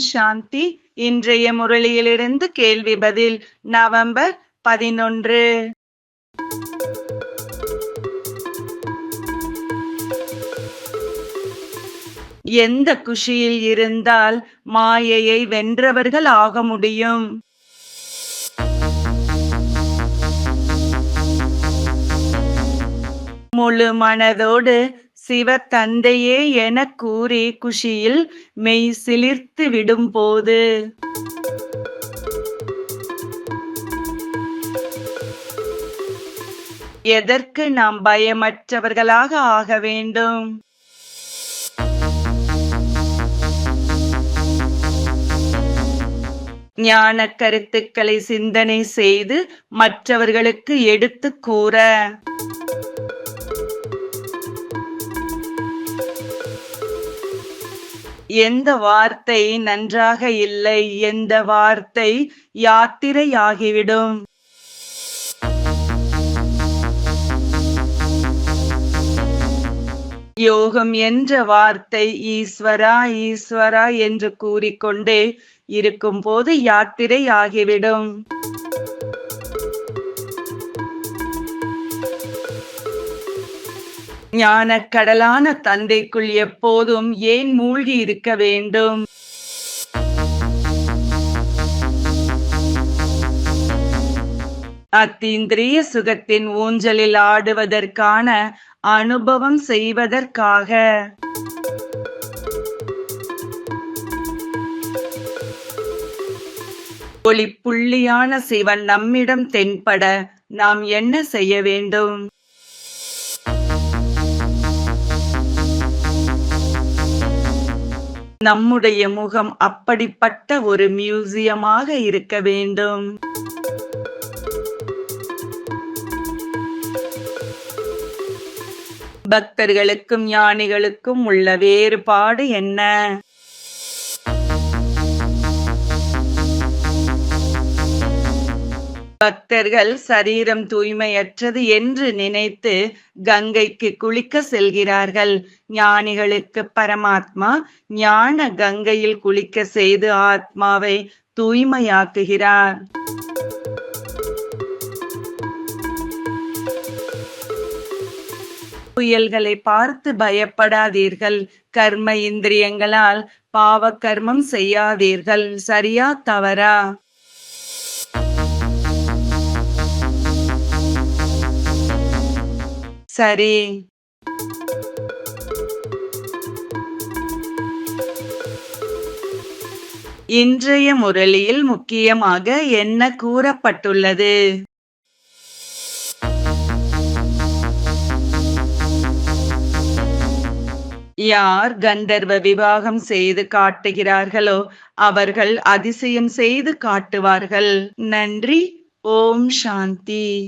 சாந்தி இன்றைய முரளியிலிருந்து கேள்வி பதில் நவம்பர் பதினொன்று. எந்த குஷியில் இருந்தால் மாயையை வென்றவர்கள் ஆக முடியும். முழு மனதோடு சிவ தந்தையே என கூறி குஷியில் மெய் சிலிர்த்து விடும்போது. எதற்கு நாம் பயமற்றவர்களாக ஆக வேண்டும்? ஞான கருத்துக்களை சிந்தனை செய்து மற்றவர்களுக்கு எடுத்து கூற. எந்த வார்த்தை நன்றாக இல்லை எந்த வார்த்தை யாத்திரையாகிவிடும்? யோகம் என்ற வார்த்தை ஈஸ்வரா ஈஸ்வரா என்று கூறிக்கொண்டே இருக்கும்போது யாத்திரை ஆகிவிடும். ஞானக் கடலான தந்தைக்குள் எப்போதும் ஏன் மூழ்கி இருக்க வேண்டும்? அத்தீந்திரிய சுகத்தின் ஊஞ்சலில் ஆடுவதற்கான அனுபவம் செய்வதற்காக. ஒளி புள்ளியான சிவன் நம்மிடம் தென்பட நாம் என்ன செய்ய வேண்டும்? நம்முடைய முகம் அப்படிப்பட்ட ஒரு மியூசியமாக இருக்க வேண்டும். பக்தர்களுக்கும் ஞானிகளுக்கும் உள்ள வேறுபாடு என்ன? பக்தர்கள் சரீரம் தூய்மையற்றது என்று நினைத்து கங்கைக்கு குளிக்க செல்கிறார்கள். ஞானிகளுக்கு பரமாத்மா ஞான கங்கையில் குளிக்க செய்து ஆத்மாவை தூய்மையாக்குகிறார். புயல்களை பார்த்து பயப்படாதீர்கள். கர்ம இந்திரியங்களால் பாவ கர்மம் செய்யாதீர்கள். சரியா தவறா? சரி. இன்றைய முரளியில் முக்கியமாக என்ன கூறப்பட்டுள்ளது? யார் கந்தர்வ விவாகம் செய்து காட்டுகிறார்களோ அவர்கள் அதிசயம் செய்து காட்டுவார்கள். நன்றி. ஓம் சாந்தி.